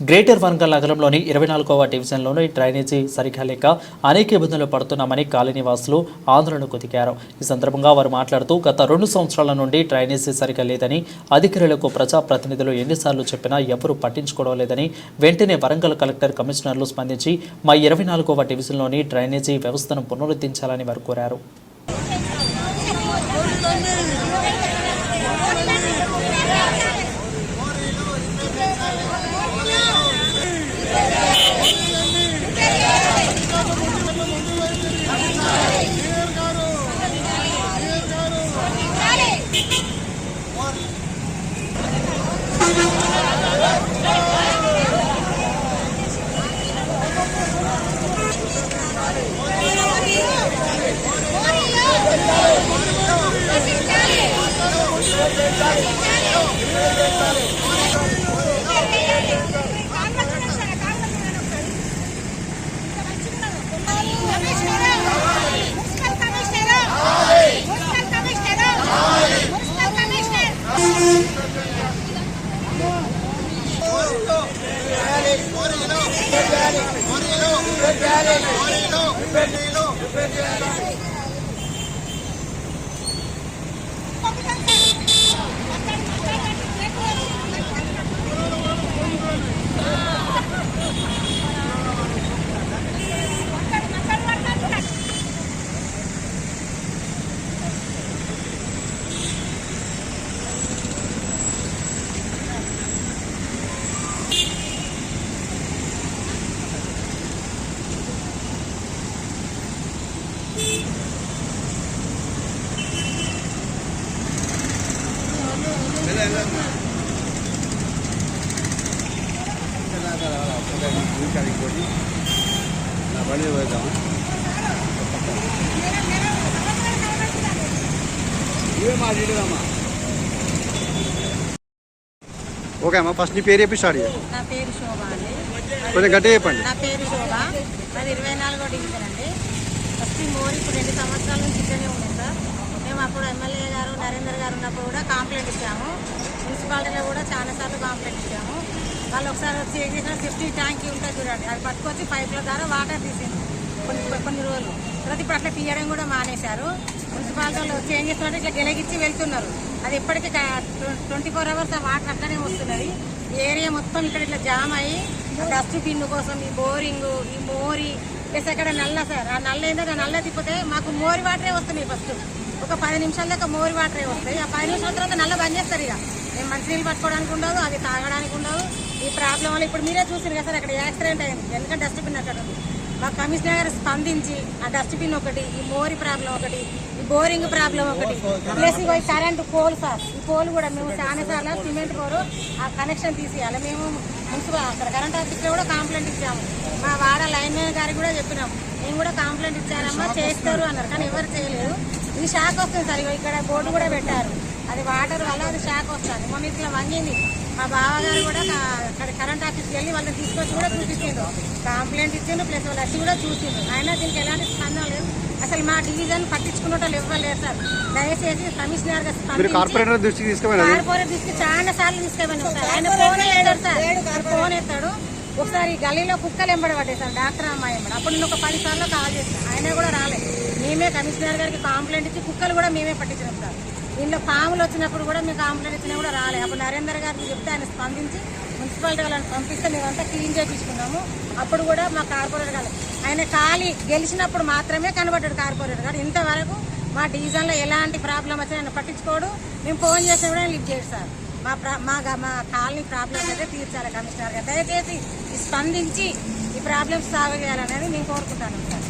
Greater Warangal నగరంలోని ఇరవై నాలుగవ డివిజన్లోని డ్రైనేజీ సరిగ్గా లేక అనేక ఇబ్బందులు పడుతున్నామని కాలనీ వాసులు ఆందోళనకు దిగారు ఈ సందర్భంగా వారు మాట్లాడుతూ గత రెండు సంవత్సరాల నుండి డ్రైనేజీ సరిగ్గా లేదని అధికారులకు ప్రజాప్రతినిధులు ఎన్నిసార్లు చెప్పినా ఎవరూ పట్టించుకోవడం లేదని వెంటనే వరంగల్ కలెక్టర్ కమిషనర్లు స్పందించి మా ఇరవై నాలుగవ డివిజన్లోని డ్రైనేజీ వ్యవస్థను పునరుద్ధరించాలని వారు కోరారు. 원. పెట్టాలి ఓకే అమ్మా ఫస్ట్ నీ పేరు చెప్పి స్టార్ట్ చేయి. నా పేరు శోభ అండి. కొంచెం గట్టిగా చెప్పండి. నా పేరు శోభ. అది ఇరవై నాలుగో డివిజన్ అండి. ఫస్ట్ మోరీ ఇప్పుడు రెండు సంవత్సరాల నుంచి ఇక్కడనే ఉంది సార్. మేము అప్పుడు ఎమ్మెల్యే గారు నరేందర్ గారు ఉన్నప్పుడు కూడా కాంప్లైంట్ ఇచ్చాము. చాలాసార్లు వాళ్ళు ఒకసారి వచ్చి ఏం చేసిన ఫిఫ్టీ ట్యాంక్ ఉంటుంది చూడండి. అది పట్టుకొచ్చి పైపుల ద్వారా వాటర్ తీసింది. కొన్ని కొన్ని రోజులు. తర్వాత ఇప్పుడు అట్లా తీయడం కూడా మానేశారు. మున్సిపాలిటీ వాళ్ళు వచ్చి ఏం చేస్తున్నారంటే ఇట్లా గెలగిచ్చి వెళ్తున్నారు. అది ఎప్పటికీ ట్వంటీ ఫోర్ అవర్స్ ఆ వాటర్ అట్లనే వస్తున్నది. ఏరియా మొత్తం ఇక్కడ ఇట్లా జామ్ అయ్యి డస్ట్ బిన్ కోసం ఈ బోరింగ్ ఈ మోరి ప్లస్ అక్కడ నల్ల సార్ ఆ నల్ల ఏంటంటే ఆ నల్ల తిప్పితే మాకు మోరి వాటరే వస్తున్నాయి ఫస్ట్ ఒక పది నిమిషాల దాకా మోరి వాటరే వస్తాయి. ఆ పది నిమిషాల తర్వాత నల్ల బంద్ చేస్తారు ఇక. మేము మంచినీళ్ళు పట్టుకోవడానికి ఉండదు అది తాగడానికి ఉండదు. ఈ ప్రాబ్లం వల్ల ఇప్పుడు మీరే చూసారు కదా సార్ అక్కడ యాక్సిడెంట్ అయింది. ఎందుకంటే డస్ట్బిన్ అక్కడ ఉంది. మా కమిషనర్ గారు స్పందించి ఆ డస్ట్బిన్ ఒకటి ఈ మోరి ప్రాబ్లం ఒకటి ఈ బోరింగ్ ప్రాబ్లం ఒకటి ప్లస్ ఈ కరెంట్ పోల్ సార్. ఈ పోల్ కూడా మేము చాలా సార్లు సిమెంట్ పోరు ఆ కనెక్షన్ తీసేయాలి. మేము మున్సిపల్ అక్కడ కరెంట్ ఆఫీస్లో కూడా కంప్లైంట్ ఇచ్చాము. మా వాడ లైన్ మ్యాన్ గారికి కూడా చెప్పినాం మేము కూడా కంప్లైంట్ ఇచ్చారమ్మా చేస్తారు అన్నారు. కానీ ఎవరు చేయలేదు. ఇది షాక్ వస్తుంది సార్. ఇగో ఇక్కడ బోర్డు కూడా పెట్టారు. అది వాటర్ వల్ల అది షాక్ వస్తుంది. మొన్న ఇట్లా వంగింది మా బావగారు కూడా అక్కడ కరెంట్ ఆఫీస్కి వెళ్ళి వాళ్ళని తీసుకొచ్చి కూడా చూపించిండు కంప్లైంట్ ఇచ్చిండు ప్లస్ వాళ్ళు వచ్చి కూడా చూసిండు అయినా దీనికి ఎలాంటి స్పందన లేదు. అసలు మా డివిజన్ పట్టించుకున్నట్టు ఇవ్వలేరు సార్. దయచేసి కమిషనర్ గారు కార్పొరేటర్ దృష్టికి తీసుకుపోయినది కార్పొరేట్ దృష్టికి చాలా సార్లు తీసుకెళ్ళాను సార్. ఆయన ఫోన్ ఎత్తాడు సార్. ఫోన్ ఎత్తాడు. ఒకసారి ఈ గల్లీలో కుక్కలు ఎంబడి పడ్డాయి సార్ డాక్టర్ అమ్మాయి ఎంబడి. అప్పుడు నేను ఒక పది సార్లు కాల్ చేస్తాను ఆయన కూడా రాలేదు మేమే కమిషనర్ గారికి కంప్లైంట్ ఇచ్చి కుక్కలు కూడా మేమే పట్టించినాం సార్. దీనిలో పాములు వచ్చినప్పుడు కూడా మీకు ఆంబులెన్స్ ఇచ్చినా కూడా రాలేదు అప్పుడు నరేందర్ గారికి చెప్తే ఆయన స్పందించి మున్సిపాలిటీ వాళ్ళని పంపిస్తే మేమంతా క్లీన్ చేయించుకున్నాము అప్పుడు కూడా మా కార్పొరేటర్ గారు ఆయన ఖాళీ గెలిచినప్పుడు మాత్రమే కనబడ్డాడు కార్పొరేటర్ గారు. ఇంతవరకు మా డివిజన్లో ఎలాంటి ప్రాబ్లం వచ్చినా ఆయన పట్టించుకోడు. మేము ఫోన్ చేసినా కూడా లిఫ్ట్ చేయడు సార్. మా ప్రా- మా మా కాలనీ ప్రాబ్లమ్స్ అయితే తీర్చాలి కమిషనర్ గారు. దయచేసి ఈ స్పందించి ఈ ప్రాబ్లమ్స్ సాల్వ్ చేయాలనేది నేను కోరుకుంటాను సార్.